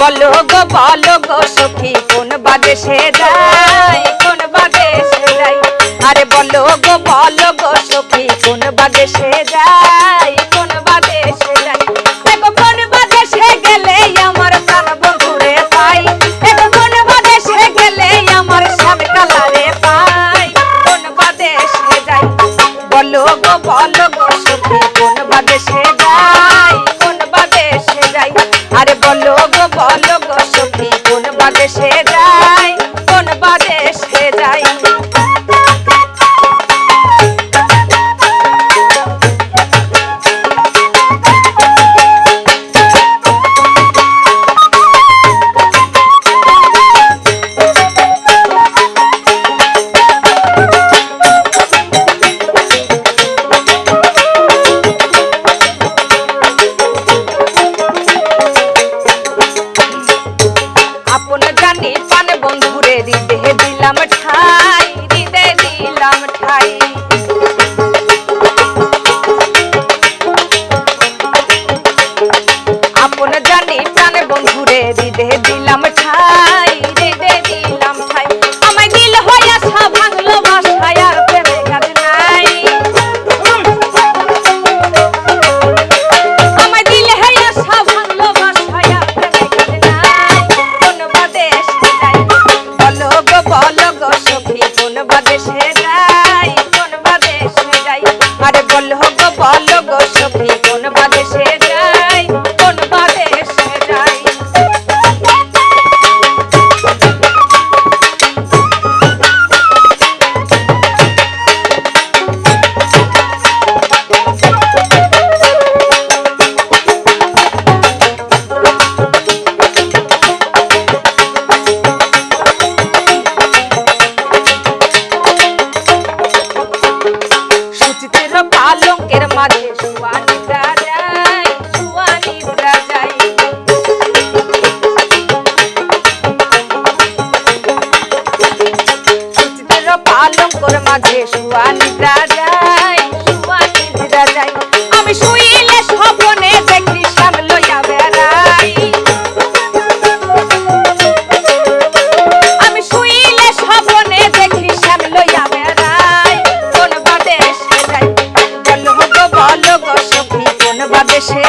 বলো গো বলো গো, সখী, কোন বাদে সে যায়? কোন বাদে সে যায়? আরে বলো গো বলো গো, সখী, কোন বাদে সে যায়? মাঝে শুয়া নিদ্রা যায় শুয়া নিদ্রা যায়। আমি শুইলে স্বপনে দেখি সামনে লইয়া বেড়াই। আমি শুইলে স্বপনে দেখি সামনে লইয়া বেড়াই। কোন বাদেশে যাই বলো গো বলো গো সখী, কোন বাদেশে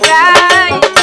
die.